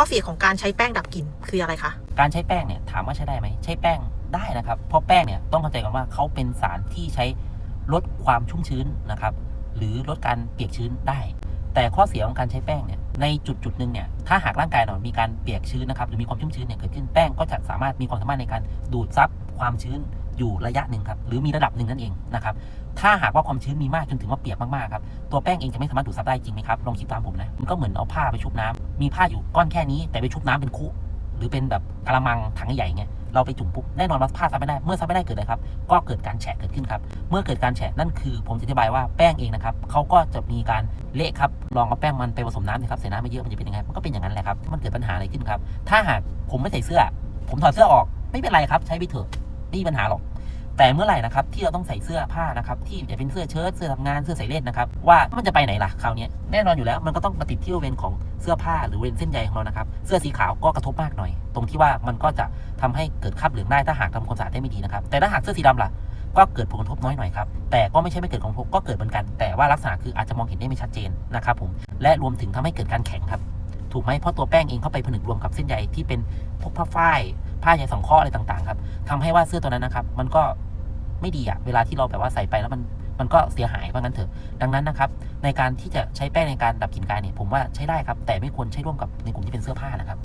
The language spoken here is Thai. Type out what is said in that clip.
อเสียของการใช้แป้งดับกลิ่นคืออะไรคะ การใช้แป้งเนี่ยถามว่าใช้ได้ไหมใช้แป้งได้นะครับ เพราะแป้งเนี่ยต้องเข้าใจกันว่าเขาเป็นสารที่ใช้ลดความชุ่มชื้นนะครับ หรือลดการเปียกชื้นได้ แต่ข้อเสียของการใช้แป้งเนี่ยในจุดจุดหนึ่งเนี่ยถ้าหากร่างกายเรามีการเปียกชื้นนะครับหรือมีความชุ่มชื้นเนี่ยเกิดขึ้นแป้งก็จะสามารถมีความสามารถในการดูดซับความชื้น อยู่ระยะหนึ่งครับหรือมีระดับหนึ่งนั่นเองนะครับถ้าหากว่าความชื้นมีมากจนถึงว่าเปียกมากๆครับตัวแป้งเองจะไม่สามารถดูดซับได้จริงไหมครับลองคิดตามผมนะมันก็เหมือนเอาผ้าไปชุบน้ำมีผ้าอยู่ก้อนแค่นี้ แต่ไปชุบน้ำเป็นคุหรือเป็นแบบกระมังถังใหญ่เงี้ยเราไปจุ่มปุ๊บแน่นอนว่าผ้าซับไม่ได้เมื่อซับไม่ได้เกิดอะไรครับก็เกิดการแฉะเกิดขึ้นครับเมื่อเกิดการแฉะนั่นคือ ผมจะอธิบายว่าแป้งเองนะครับเขาก็จะมีการเละครับลองเอาแป้งมันไปผสมน้ำนะครับใส่น้ำไม่เยอะมันจะเป็นยังไงมันก็เป็นอย่างนั้นแหละครับมันเกิดปัญหาอะไรขึ้นครับถ้าหากผมไม่ใส่เสื้อ ผมถอดเสื้อออกไม่เป็นไรครับใช้ไปเถอะ ไม่มีปัญหาหรอก แต่เมื่อไหร่นะครับที่เราต้องใส่เสื้อผ้านะครับที่จะเป็นเสื้อเชิ้ตเสื้อทำงานเสื้อใส่เล่นนะครับว่ามันจะไปไหนล่ะคราวนี้แน่นอนอยู่แล้วมันก็ต้องมาติดที่บริเวณของเสื้อผ้าหรือเวณเส้นใยของเรานะครับเสื้อสีขาวก็กระทบมากหน่อย ตรงที่ว่ามันก็จะทำให้เกิดคราบเหลืองได้ถ้าหากทำความสะอาดได้ไม่ดีนะครับแต่ถ้าหากเสื้อสีดำล่ะก็เกิดผลกระทบน้อยหน่อยครับ แต่ก็ไม่ใช่ไม่เกิดผลกระทบก็เกิดเหมือนกัน แต่ว่าลักษณะคืออาจจะมองเห็นได้ไม่ชัดเจนนะครับผม และรวมถึงทำให้เกิดการแข็งครับ ถูกไหมเพราะตัวแป้งเองเข้าไปผนึกรวมกับเส้นใยที่เป็นพวกผ้าฝ้าย ผ้าใยสองข้ออะไรต่างๆครับทำให้ว่าเสื้อตัวนั้นนะครับ มันก็ไม่ดีอะเวลาที่เราแบบว่าใส่ไปแล้วมันมันก็เสียหายว่างั้นเถอะ ดังนั้นนะครับ ในการที่จะใช้แป้งในการดับกลิ่นกายเนี่ยผมว่าใช้ได้ครับ แต่ไม่ควรใช้ร่วมกับในกลุ่มที่เป็นเสื้อผ้านะครับ